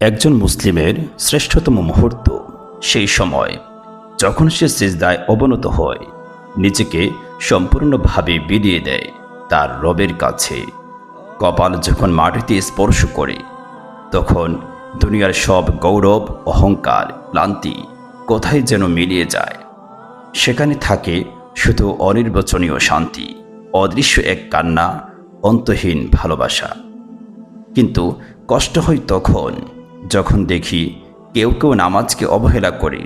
একজন মুসলিমের শ্রেষ্ঠতম মুহূর্ত সেই সময়। যখন সে সিজদায় অবনত হয়, নিজেকে সম্পূর্ণভাবে বিলিয়ে দেয় তার রবের কাছে। কপাল যখন মাটিতে স্পর্শ করে, তখন দুনিয়ার সব গৌরব, অহংকার, ক্লান্তি কোথায় যেন মিলিয়ে যায়। সেখানে থাকে শুধু অনির্বচনীয় শান্তি, অদৃশ্য এক কান্না, অন্তহীন ভালোবাসা। কিন্তু কষ্ট হয় তখন যখন দেখি কেউ কেউ নামাজকে অবহেলা করে,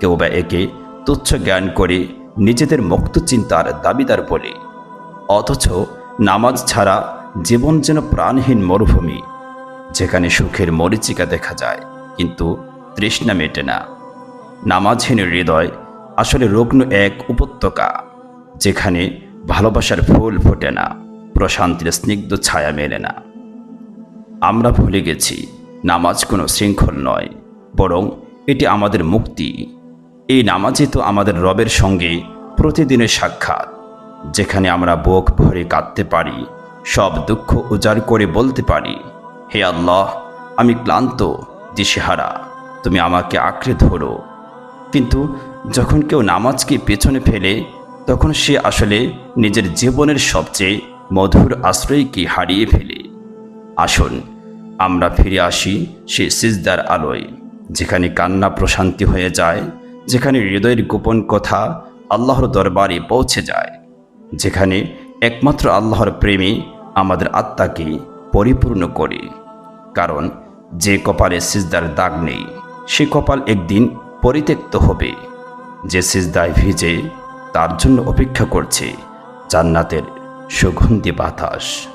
কেউ বা একে তুচ্ছ জ্ঞান করে নিজেদের মুক্ত চিন্তার দাবিদার বলে। অথচ নামাজ ছাড়া জীবন যেন প্রাণহীন মরুভূমি, যেখানে সুখের মরিচিকা দেখা যায়, কিন্তু তৃষ্ণা মেটে না। নামাজহীন হৃদয় আসলে রুগ্ন এক উপত্যকা, যেখানে ভালোবাসার ফুল ফোটে না, প্রশান্তির স্নিগ্ধ ছায়া মেলে না। আমরা ভুলে গেছি নামাজ কোনো শৃঙ্খল নয়, বরং এটি আমাদের মুক্তি। এই নামাজই তো আমাদের রবের সঙ্গে প্রতিদিনের সাক্ষাৎ, যেখানে আমরা বুক ভরে কাঁদতে পারি, সব দুঃখ উজাড় করে বলতে পারি, হে আল্লাহ, আমি ক্লান্ত, দিশেহারা, তুমি আমাকে আঁকড়ে ধরো। কিন্তু যখন কেউ নামাজকে পেছনে ফেলে, তখন সে আসলে নিজের জীবনের সবচেয়ে মধুর আশ্রয়কে হারিয়ে ফেলে। আসুন আমরা ফিরে আসি সে সিজদার আলোয়, যেখানে কান্না প্রশান্তি হয়ে যায়, যেখানে হৃদয়ের গোপন কথা আল্লাহর দরবারে পৌঁছে যায়, যেখানে একমাত্র আল্লাহর প্রেমে আমাদের আত্মাকে পরিপূর্ণ করে। কারণ যে কপালে সিজদার দাগ নেই, সে কপাল একদিন পরিত্যক্ত হবে। যে সিজদায় ভিজে, তার জন্য অপেক্ষা করছে জান্নাতের সুগন্ধি বাতাস।